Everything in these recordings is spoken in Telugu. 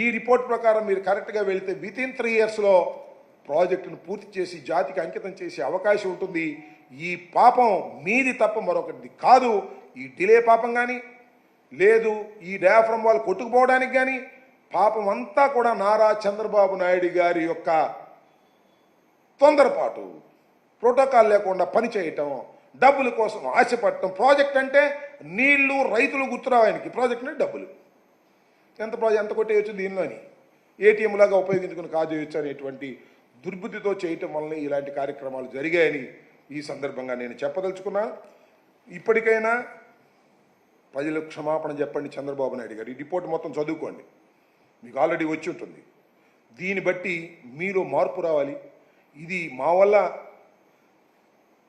ఈ రిపోర్ట్ ప్రకారం మీరు కరెక్ట్గా వెళితే విత్ ఇన్ త్రీ ఇయర్స్లో ప్రాజెక్టును పూర్తి చేసి జాతికి అంకితం చేసే అవకాశం ఉంటుంది. ఈ పాపం మీది తప్ప మరొకటి కాదు. ఈ డిలే పాపం కానీ లేదు ఈ డయాఫ్రమ్ వాళ్ళు కొట్టుకుపోవడానికి కానీ పాపం అంతా కూడా నారా చంద్రబాబు నాయుడు గారి యొక్క తొందరపాటు ప్రోటోకాల్ లేకుండా పని చేయటం డబ్బుల కోసం ఆశపడటం. ప్రాజెక్ట్ అంటే నీళ్ళు రైతులు గుర్తురావు ఆయనకి. ప్రాజెక్ట్ అంటే డబ్బులు. ఎంత ఎంత కొట్టేయచ్చు దీనిలోని ఏటీఎం లాగా ఉపయోగించుకుని కాజేయచ్చు అనేటువంటి దుర్బుద్ధితో చేయటం వల్ల ఇలాంటి కార్యక్రమాలు జరిగాయని ఈ సందర్భంగా నేను చెప్పదలుచుకున్నా. ఇప్పటికైనా ప్రజలకు క్షమాపణ చెప్పండి చంద్రబాబు నాయుడు గారు. ఈ రిపోర్ట్ మొత్తం చదువుకోండి. మీకు ఆల్రెడీ వచ్చి ఉంటుంది. దీన్ని బట్టి మీలో మార్పు రావాలి. ఇది మా వల్ల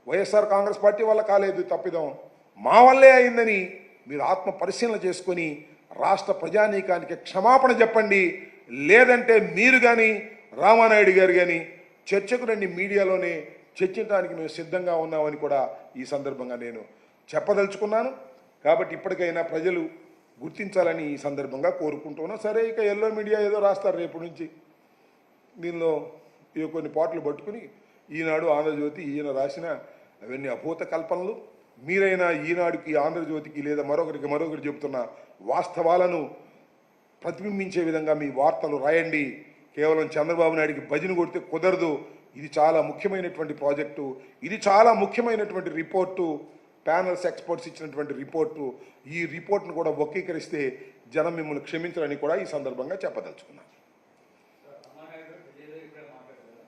వైఎస్ఆర్ కాంగ్రెస్ పార్టీ వల్ల కాలేదు తప్పిదం. మా వల్లే అయిందని మీరు ఆత్మ పరిశీలన చేసుకొని రాష్ట్ర ప్రజానీకానికి క్షమాపణ చెప్పండి. లేదంటే మీరు కానీ రామానాయుడు గారు కానీ చర్చకు రండి మీడియాలోనే చర్చించడానికి మేము సిద్ధంగా ఉన్నామని కూడా ఈ సందర్భంగా నేను చెప్పదలుచుకున్నాను. కాబట్టి ఇప్పటికైనా ప్రజలు గుర్తించాలని ఈ సందర్భంగా కోరుకుంటున్నా. సరే ఇక ఎల్లో మీడియా ఏదో రాస్తారు రేపు నుంచి. దీనిలో ఇవి కొన్ని పాటలు పట్టుకుని ఈనాడు ఆంధ్రజ్యోతి ఈయన రాసిన అవన్నీ అభూత కల్పనలు. మీరైనా ఈనాడుకి ఆంధ్రజ్యోతికి లేదా మరొకరికి మరొకరికి చెబుతున్న వాస్తవాలను ప్రతిబింబించే విధంగా మీ వార్తలు రాయండి. కేవలం చంద్రబాబు నాయుడికి భజన కొడితే కుదరదు. ఇది చాలా ముఖ్యమైనటువంటి ప్రాజెక్టు. ఇది చాలా ముఖ్యమైనటువంటి రిపోర్టు. ప్యానల్స్ ఎక్స్పర్ట్స్ ఇచ్చినటువంటి రిపోర్టు. ఈ రిపోర్ట్ను కూడా వక్రీకరిస్తే జనం మిమ్మల్ని క్షమించరని కూడా ఈ సందర్భంగా చెప్పదలుచుకున్నాను రామానాయుడు గారు ఢిల్లీలో ఇప్పుడే మాట్లాడారు కదా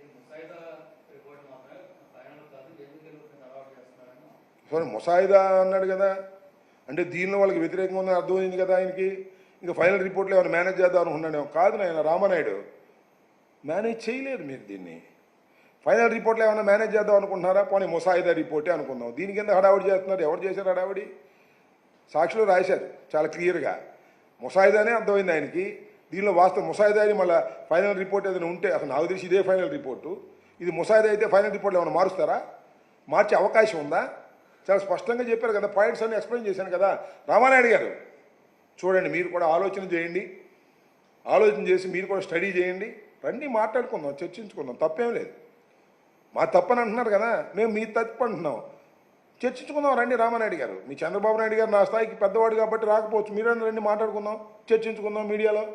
ఈ ముసాయిదా రిపోర్ట్ మాత్రమే ఫైనల్ కాదు ఎందుకు ఎందుకు తర్వాత చేస్తున్నారని సరే ముసాయిదా అన్నాడు కదా. అంటే దీనిలో వాళ్ళకి వ్యతిరేకంగా ఉందని అర్థమైంది కదా ఆయనకి. ఇంకా ఫైనల్ రిపోర్ట్లో ఏమైనా మేనేజ్ చేద్దాం అనుకున్నాడు కాదు నాయన రామానాయుడు. మేనేజ్ చేయలేదు మీరు దీన్ని. ఫైనల్ రిపోర్ట్లో ఏమైనా మేనేజ్ చేద్దాం అనుకుంటున్నారా? పోనీ ముసాయిదా రిపోర్టే అనుకుందాం. దీని కింద హడావుడి చేస్తున్నారు. ఎవరు చేశారు హడావుడి? సాక్షులు రాశారు చాలా క్లియర్గా. ముసాయిదానే అర్థమైంది ఆయనకి. దీనిలో వాస్తవం ముసాయిదా అని మళ్ళీ ఫైనల్ రిపోర్ట్ ఏదైనా ఉంటే అసలు నాకు తెలిసి ఇదే ఫైనల్ రిపోర్టు. ఇది ముసాయిదా అయితే ఫైనల్ రిపోర్ట్లో ఏమైనా మారుస్తారా? మార్చే అవకాశం ఉందా? చాలా స్పష్టంగా చెప్పారు కదా పాయింట్స్ అన్ని ఎక్స్ప్లెయిన్ చేశాను కదా. రామానాయుడు గారు చూడండి మీరు కూడా ఆలోచన చేయండి. ఆలోచన చేసి మీరు కూడా స్టడీ చేయండి. రండి మాట్లాడుకుందాం చర్చించుకుందాం తప్పేం లేదు. మా తప్పని అంటున్నారు కదా మేము మీ తప్పు అంటున్నాం. చర్చించుకుందాం రండి రామానాయుడు గారు. మీ చంద్రబాబు నాయుడు గారు నా స్థాయికి పెద్దవాడు కాబట్టి రాకపోవచ్చు. మీరైనా రండి మాట్లాడుకుందాం చర్చించుకుందాం మీడియాలో.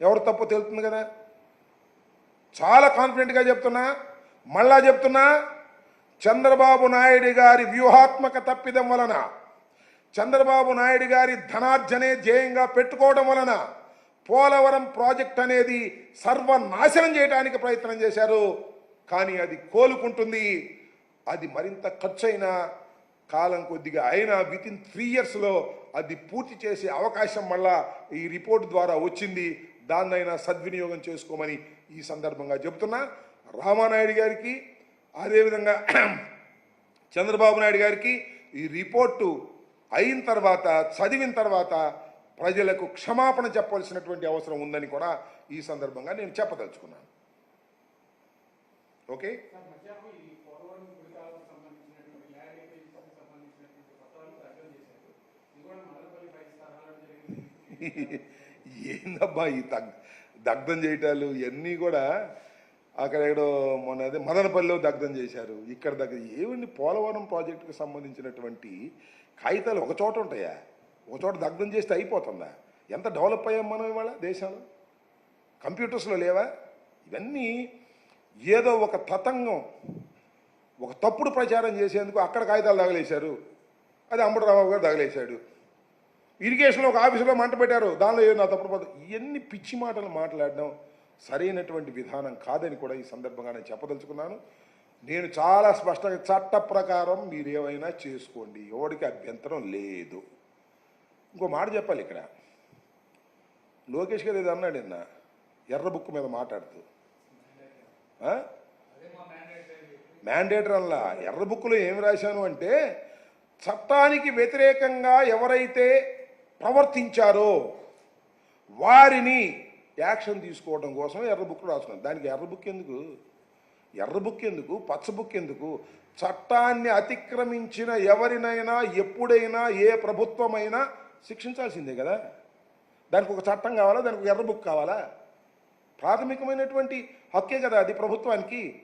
ఎవరు తప్పు తెలుస్తుంది కదా? చాలా కాన్ఫిడెంట్గా చెప్తున్నా మళ్ళా చెప్తున్నా చంద్రబాబు నాయుడు గారి వ్యూహాత్మక తప్పిదం వలన చంద్రబాబు నాయుడు గారి ధనార్జనే ధ్యేయంగా పెట్టుకోవడం వలన పోలవరం ప్రాజెక్ట్ అనేది సర్వనాశనం చేయడానికి ప్రయత్నం చేశారు. కానీ అది కోలుకుంటుంది. అది మరింత ఖర్చైన కాలం కొద్దిగా అయినా విత్ ఇన్ త్రీ ఇయర్స్లో అది పూర్తి చేసే అవకాశం మళ్ళా ఈ రిపోర్ట్ ద్వారా వచ్చింది. దాన్నైనా సద్వినియోగం చేసుకోమని ఈ సందర్భంగా చెబుతున్నా రామానాయుడు గారికి అదేవిధంగా చంద్రబాబు నాయుడు గారికి ఈ రిపోర్టు అయిన తర్వాత చదివిన తర్వాత ప్రజలకు క్షమాపణ చెప్పవలసినటువంటి అవసరం ఉందని కూడా ఈ సందర్భంగా నేను చెప్పదలుచుకున్నాను. ఓకే? ఏందబ్బా ఈ దగ్ దగ్ధం చేయటాలు ఇవన్నీ కూడా అక్కడెక్కడో మొన్న అదే మదనపల్లిలో దగ్ధం చేశారు. ఇక్కడ దగ్గర ఏమండి పోలవరం ప్రాజెక్టుకు సంబంధించినటువంటి కాగితాలు ఒక చోట ఉంటాయా? ఒక చోట దగ్ధం చేస్తే అయిపోతుందా? ఎంత డెవలప్ అయ్యాం మనం ఇవాళ దేశంలో? కంప్యూటర్స్లో లేవా? ఇవన్నీ ఏదో ఒక తతంగం ఒక తప్పుడు ప్రచారం చేసేందుకు అక్కడ కాగితాలు తగలేశారు. అది అంబటరామబాబు గారు తగలేశాడు. ఇరిగేషన్లో ఒక ఆఫీసులో మంట పెట్టారు. దానిలో ఏదో నా తప్పుడు ఇవన్నీ పిచ్చి మాటలు మాట్లాడడం సరైనటువంటి విధానం కాదని కూడా ఈ సందర్భంగా నేను చెప్పదలుచుకున్నాను. నేను చాలా స్పష్టంగా చట్ట ప్రకారం మీరు చేసుకోండి. ఎవరికి అభ్యంతరం లేదు. ఇంకో మాట చెప్పాలి ఇక్కడ. లోకేష్ గారు ఏదో అన్నాడు నిన్న. ఎర్ర బుక్ మీద మాట్లాడుతూ. మ్యాండేటర్ అలా ఎర్ర బుక్లో ఏమి రాశాను అంటే చట్టానికి వ్యతిరేకంగా ఎవరైతే ప్రవర్తించారో వారిని యాక్షన్ తీసుకోవడం కోసం ఎర్ర బుక్ రాసుకున్నాను. దానికి ఎర్ర బుక్ ఎందుకు? ఎర్ర బుక్ ఎందుకు? పచ్చ బుక్ ఎందుకు? చట్టాన్ని అతిక్రమించిన ఎవరినైనా ఎప్పుడైనా ఏ ప్రభుత్వమైనా శిక్షించాల్సిందే కదా. దానికి ఒక చట్టం కావాలా? దానికి ఒక ఎర్ర బుక్ కావాలా? ప్రాథమికమైనటువంటి హక్కే కదా అది ప్రభుత్వానికి.